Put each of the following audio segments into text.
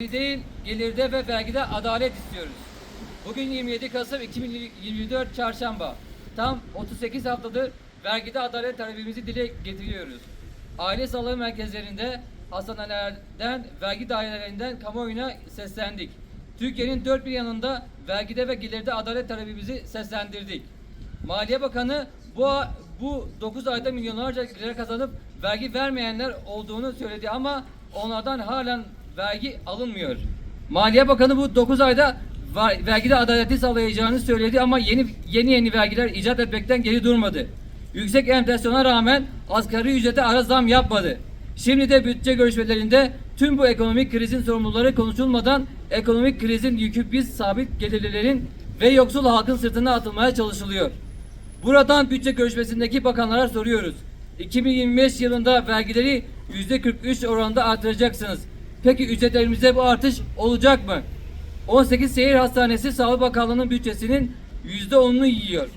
değil, gelirde ve vergide adalet istiyoruz. Bugün 27 Kasım 2024 Çarşamba. Tam 38 haftadır vergide adalet talebimizi dile getiriyoruz. Aile sağlığı merkezlerinde, hastanelerden, vergi dairelerinden kamuoyuna seslendik. Türkiye'nin dört bir yanında vergide ve gelirde adalet talebimizi seslendirdik. Maliye Bakanı bu bu 9 ayda milyonlarca lira kazanıp vergi vermeyenler olduğunu söyledi ama onlardan halen vergi alınmıyor. Maliye Bakanı bu 9 ayda vergide adaleti sağlayacağını söyledi ama yeni yeni yeni vergiler icat etmekten geri durmadı. Yüksek enflasyona rağmen asgari ücrete ara zam yapmadı. Şimdi de bütçe görüşmelerinde tüm bu ekonomik krizin sorumluları konuşulmadan ekonomik krizin yükü biz sabit gelirlilerin ve yoksul halkın sırtına atılmaya çalışılıyor. Buradan bütçe görüşmesindeki bakanlara soruyoruz. 2025 yılında vergileri %43 oranında artıracaksınız. Peki ücretlerimize bu artış olacak mı? 18 şehir hastanesi Sağlık Bakanlığı'nın bütçesinin %10'unu yiyor.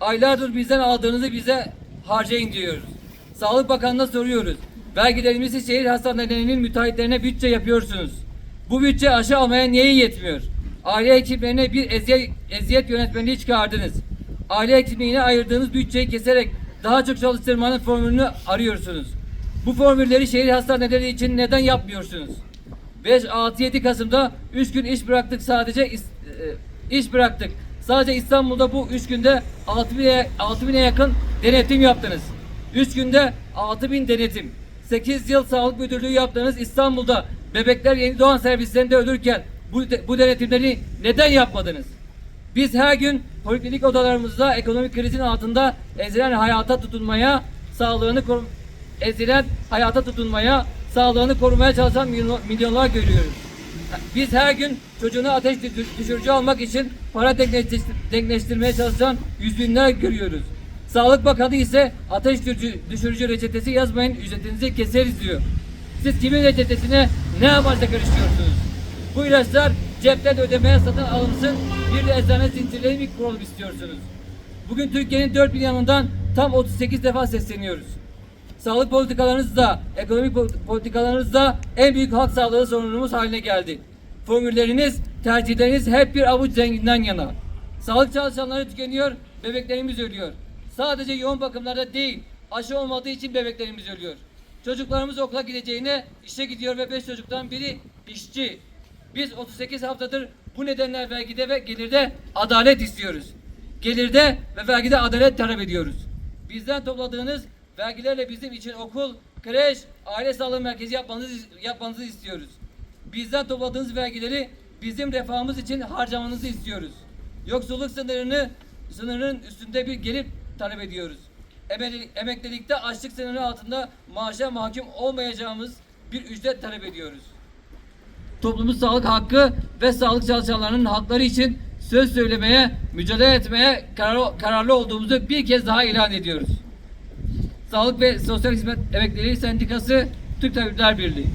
Aylardır bizden aldığınızı bize harcayın diyoruz. Sağlık Bakanı'na soruyoruz. Vergilerimizi şehir hastanelerinin müteahhitlerine bütçe yapıyorsunuz. Bu bütçe aşı almaya niye yetmiyor? Aile hekimlerine bir eziyet, eziyet yönetmeliği çıkardınız. Aile hekimliğine ayırdığınız bütçeyi keserek daha çok çalıştırmanın formülünü arıyorsunuz. Bu formülleri şehir hastaneleri için neden yapmıyorsunuz? 5, 6, 7 Kasım'da 3 gün iş bıraktık sadece e, iş bıraktık. Sadece İstanbul'da bu 3 günde 6000'e 6000'e yakın denetim yaptınız. 3 günde 6000 denetim. 8 yıl sağlık müdürlüğü yaptığınız İstanbul'da bebekler yeni doğan servislerinde ölürken bu, bu denetimleri neden yapmadınız? Biz her gün poliklinik odalarımızda ekonomik krizin altında ezilen hayata tutunmaya, sağlığını ezilen hayata tutunmaya, sağlığını korumaya çalışan milyon- milyonlar görüyoruz. Biz her gün çocuğuna ateş dü- düşürücü almak için para denkleştir- denkleştirmeye çalışan yüz binler görüyoruz. Sağlık Bakanı ise ateş düşürücü, reçetesi yazmayın ücretinizi keseriz diyor. Siz kimin reçetesine ne amaçla karışıyorsunuz? Bu ilaçlar cepten ödemeye satın alınsın, bir de eczane zincirleri mi kuralım istiyorsunuz? Bugün Türkiye'nin dört bir yanından tam 38 defa sesleniyoruz. Sağlık politikalarınız da, ekonomik pol- politikalarınız da en büyük halk sağlığı sorunumuz haline geldi. Formülleriniz, tercihleriniz hep bir avuç zenginden yana. Sağlık çalışanları tükeniyor, bebeklerimiz ölüyor. Sadece yoğun bakımlarda değil, aşı olmadığı için bebeklerimiz ölüyor. Çocuklarımız okula gideceğine işe gidiyor ve 5 çocuktan biri işçi. Biz 38 haftadır bu nedenler vergide ve gelirde adalet istiyoruz. Gelirde ve vergide adalet talep ediyoruz. Bizden topladığınız vergilerle bizim için okul, kreş, aile sağlığı merkezi yapmanızı, yapmanızı istiyoruz. Bizden topladığınız vergileri bizim refahımız için harcamanızı istiyoruz. Yoksulluk sınırını sınırının üstünde bir gelir talep ediyoruz. Emekli- Emeklilikte açlık sınırı altında maaşa mahkum olmayacağımız bir ücret talep ediyoruz toplumun sağlık hakkı ve sağlık çalışanlarının hakları için söz söylemeye, mücadele etmeye karar, kararlı olduğumuzu bir kez daha ilan ediyoruz. Sağlık ve Sosyal Hizmet Emeklileri Sendikası Türk Tabipler Birliği.